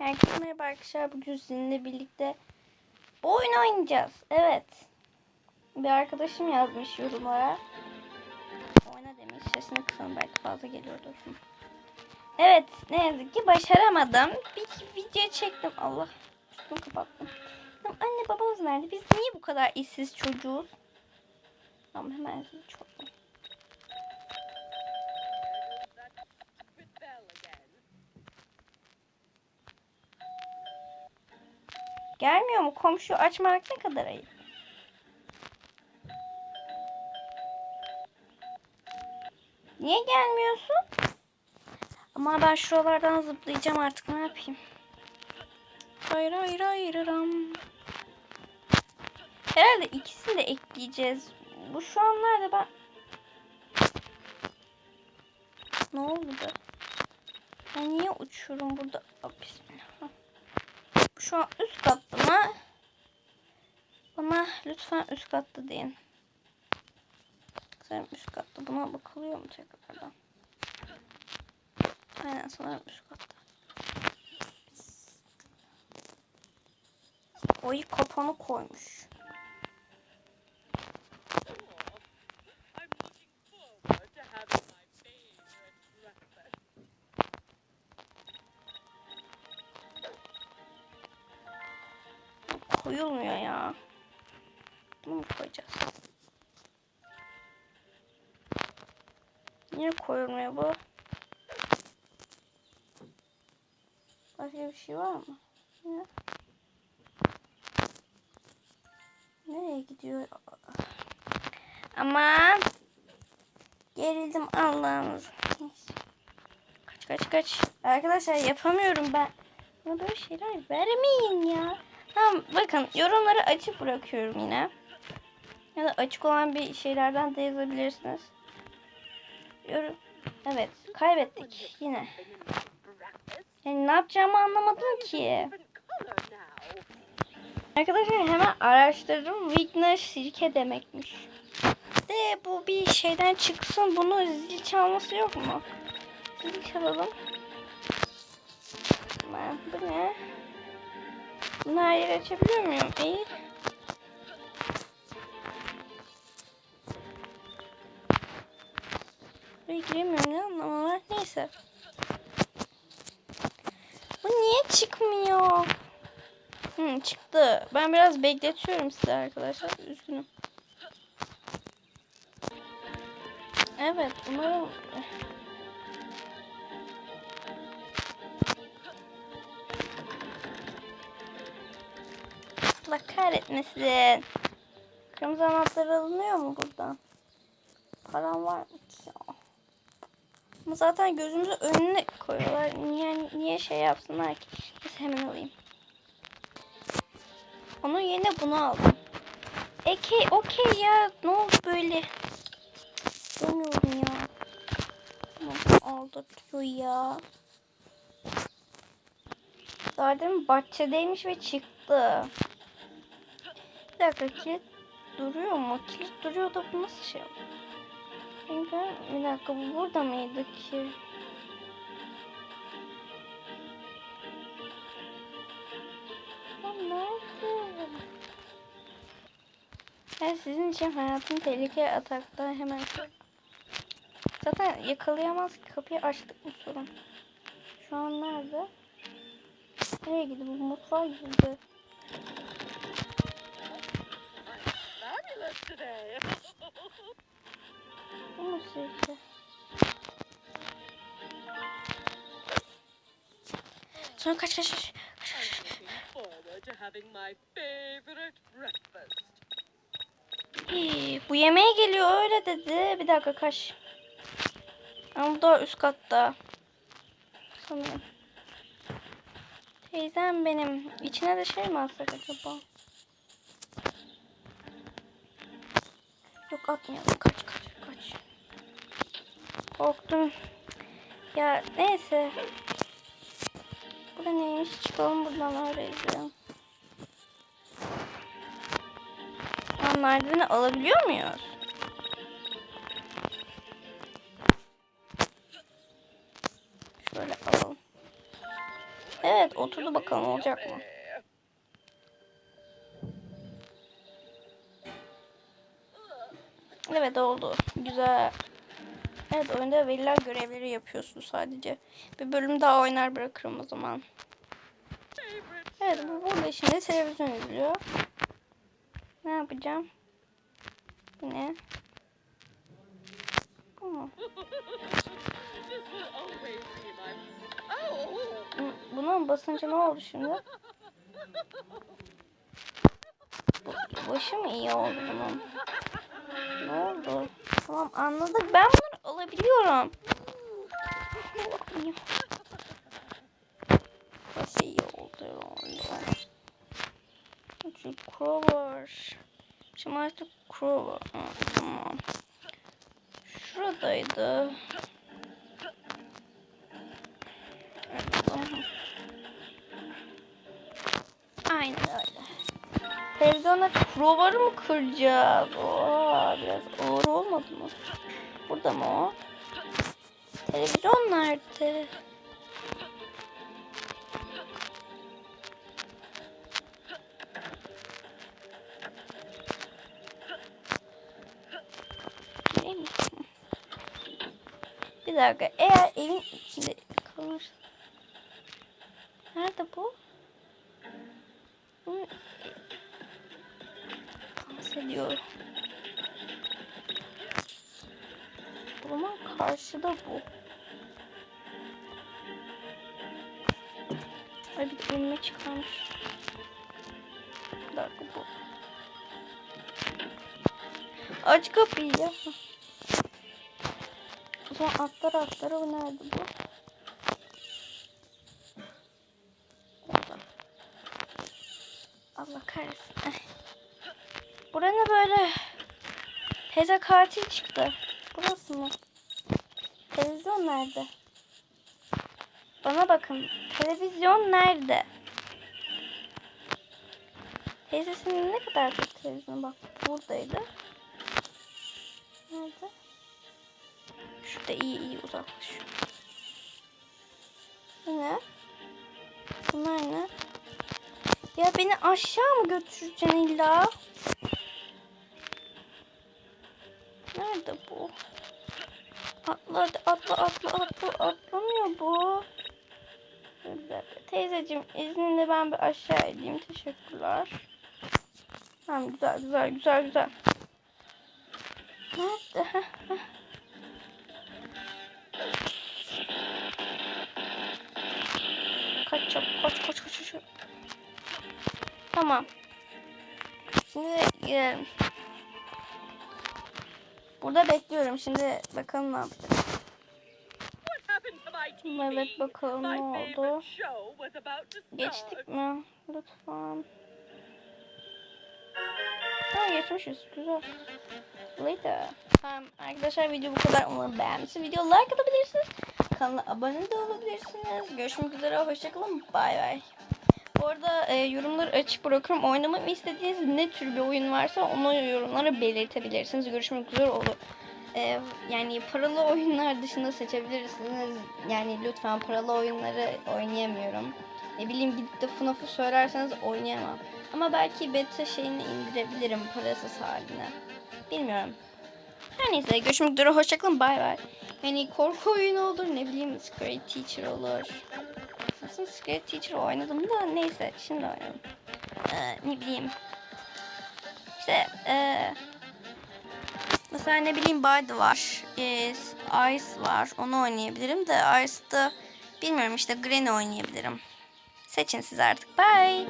Herkese merhaba arkadaşlar. Bugün sizinle birlikte bu oyunu oynayacağız. Evet. Bir arkadaşım yazmış yorumlara. Oyna demiş. Sesini kısalım belki fazla geliyordur. Evet. Ne yazık ki başaramadım. Bir video çektim. Allah. Üstümü kapattım. Dedim, Anne babamız nerede? Biz niye bu kadar işsiz çocuğuz? Tamam hemen zil Gelmiyor mu? Komşu açmak ne kadar ayıp. Niye gelmiyorsun? Ama ben şuralardan zıplayacağım artık ne yapayım? Hayır hayır hayır ram. Herhalde ikisini de ekleyeceğiz. Bu şu an nerede ben? Ne oldu? Ben niye uçuyorum burada? Bismillah. Şu an üst katta mı? Bana lütfen üst katta deyin. Sanırım üst katta. Buna bakılıyor mu tekrardan? Aynen sanırım üst katta. Oy kapanı koymuş. Koyulmuyor ya. Bunu mu koyacağız? Niye koyulmuyor bu? Başka bir şey var mı? Ne? Nereye gidiyor? Aman. Gerildim Allah'ımız. Neyse. Kaç kaç kaç. Arkadaşlar yapamıyorum ben. Bana böyle şeyler vermeyin ya. Tamam bakın yorumları açık bırakıyorum yine. Ya da açık olan bir şeylerden de yazabilirsiniz. Yorum. Evet kaybettik yine. Yani ne yapacağımı anlamadım ki. Arkadaşlar hemen araştırdım. Wigner sirke demekmiş. De bu bir şeyden çıksın. Bunu zil çalması yok mu? Zil çalalım. Bu ne? Bunu her yere açabiliyor muyum? Eğil. Buraya giremiyorum ne anlamı var? Neyse. Bu niye çıkmıyor? Hı, çıktı. Ben biraz bekletiyorum size arkadaşlar. Üzgünüm. Evet umarım Allah kahretmesin. Kırmızı anahtar alınıyor mu buradan? Param var mı ki ya? Ama zaten gözümüzün önüne koyuyorlar. Niye, niye şey yapsınlar ki? Neyse hemen alayım. Onun yerine bunu aldım. Eke, okey ya. Ne oldu böyle? Bilmiyorum ya. Tamam, aldatıyor ya. Demin bahçedeymiş ve çıktı. Bir dakika kilit duruyor mu? Kilit duruyor da bu nasıl şey? Çünkü bir dakika bu burada mıydı ki? Ben sizin için hayatım tehlikeye atakta hemen Zaten yakalayamaz ki kapıyı açtık mı sorun. Şu an nerede? Nereye bu mutfağa girdi. Today. Mu sizce? Sonra kaç kaç kaç. Bu yemeğe geliyor öyle dedi. Bir dakika kaç. Ama bu da üst katta. Sanırım. Teyzem benim. İçine de şey mi atsak acaba? Atmayalım. Kaç kaç kaç. Korktum. Ya neyse. Bu da neymiş? Çıkalım buradan öyle izleyelim. Aa, merdiveni alabiliyor muyuz? Şöyle alalım. Evet oturdu bakalım olacak mı? Evet oldu. Güzel. Evet oyunda verilen görevleri yapıyorsun sadece. Bir bölüm daha oynar bırakırım o zaman. Evet bu burada şimdi televizyon izliyor. Ne yapacağım? Ne? Bu Buna basınca ne oldu şimdi? Bu, başı mı iyi oldu bunun? Ne oldu? Tamam anladık. Ben bunları alabiliyorum. Başı iyi oldu herhalde. Çünkü crowbar. Şimdi artık crowbar. Ha, tamam. Şuradaydı. Aynen öyle. Televizyonda crowbar'ı mı kıracağız? Oha biraz ağır olmadı mı? Burada mı o? Televizyon nerede? Bir dakika. Eğer evin içinde kalırsa. Nerede bu? Bu dans ediyor. O zaman karşıda bu. Ay bir de önüme çıkarmış. Dakika bu. Aç kapıyı ya. O zaman atlar atlar o nerede bu? Allah kahretsin. Ay. Bura ne böyle? Teyze katil çıktı. Burası mı? Televizyon nerede? Bana bakın. Televizyon nerede? Teyzesinin ne kadar çok televizyonu bak buradaydı. Nerede? Şurada iyi iyi uzaklaşıyor. Bu ne? Bunlar ne? Ya beni aşağı mı götüreceksin illa? Nerede bu? Atla atla atla atla atlamıyor bu. Teyzeciğim izninle ben bir aşağı ineyim. Teşekkürler. Tamam güzel güzel güzel güzel. Nerede? Kaç çabuk kaç kaç kaç kaç. Tamam. Şimdi girelim. Burada bekliyorum. Şimdi bakalım ne TV? Evet bakalım ne oldu. Geçtik mi? Lütfen. Ha geçmişiz. Güzel. Later. Tamam arkadaşlar video bu kadar. Umarım beğenmişsiniz. Video like atabilirsiniz. Kanala abone de olabilirsiniz. Görüşmek üzere. Hoşçakalın. Bay bay. Bu arada e, yorumları açık bırakıyorum. Oynamamı istediğiniz ne tür bir oyun varsa onu yorumlara belirtebilirsiniz. Görüşmek üzere olur. E, yani paralı oyunlar dışında seçebilirsiniz. Yani lütfen paralı oyunları oynayamıyorum. Ne bileyim gidip de FNAF'ı söylerseniz oynayamam. Ama belki beta şeyini indirebilirim parasız haline. Bilmiyorum. Her neyse görüşmek üzere hoşçakalın bay bay. Yani korku oyunu olur ne bileyim Scary Teacher olur. Aslında Scary Teacher oynadım da neyse şimdi oynayalım. Ee, ne bileyim. İşte ee, mesela ne bileyim Body var. Ee, Ice var. Onu oynayabilirim de Ice'da bilmiyorum işte Granny oynayabilirim. Seçin siz artık. Bye.